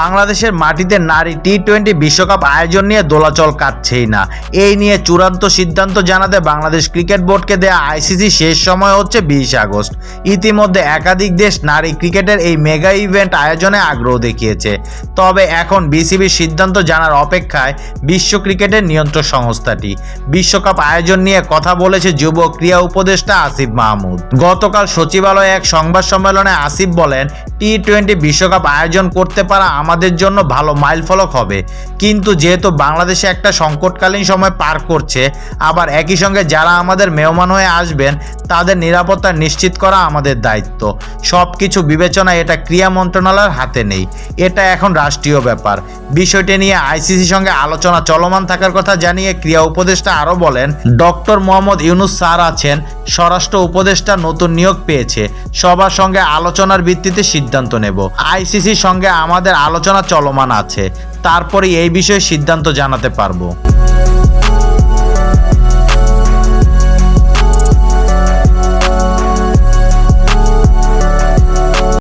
বাংলাদেশের মাটিতে নারী টি টোয়েন্টি বিশ্বকাপ আয়োজন নিয়ে দোলাচল কাটছেই না। এই নিয়ে চূড়ান্ত সিদ্ধান্ত জানাতে বাংলাদেশ ক্রিকেট বোর্ডকে দেয়া আইসিসি শেষ সময় হচ্ছে বিশ আগস্ট। ইতিমধ্যে একাধিক দেশ নারী ক্রিকেটের এই মেগা ইভেন্ট আয়োজনে আগ্রহ দেখিয়েছে। তবে এখন বিসিবির সিদ্ধান্ত জানার অপেক্ষায় বিশ্ব ক্রিকেটের নিয়ন্ত্রক সংস্থাটি। বিশ্বকাপ আয়োজন নিয়ে কথা বলেছে যুব ক্রীড়া উপদেষ্টা আসিফ মাহমুদ। গতকাল সচিবালয়ে এক সংবাদ সম্মেলনে আসিফ বলেন টি টোয়েন্টি বিশ্বকাপ আয়োজন করতে পারা আমাদের জন্য ভালো মাইলফলক হবে। কিন্তু যেহেতু বাংলাদেশে একটা সংকটকালীন সময় পার করছে, আবার একই সঙ্গে যারা আমাদের মেহমান হয়ে আসবেন, তাদের নিরাপত্তা নিশ্চিত করা আমাদের দায়িত্ব। সব কিছু বিবেচনায় এটা ক্রিয়া মন্ত্রণালয়ের হাতে নেই। এটা এখন রাষ্ট্রীয় ব্যাপার। বিষয়টি নিয়ে আইসিসির সঙ্গে আলোচনা চলমান থাকার কথা জানিয়ে ক্রিয়া উপদেষ্টা আরও বলেন, ডক্টর মোহাম্মদ ইউনুস স্যার আছেন, স্বরাষ্ট্র উপদেষ্টা নতুন নিয়োগ পেয়েছে। সবার সঙ্গে আলোচনার ভিত্তিতে সিদ্ধান্ত নেব। আইসিসির সঙ্গে আমাদের আলোচনা চলমান আছে। তারপরে এই বিষয়ে সিদ্ধান্ত জানাতে পারব।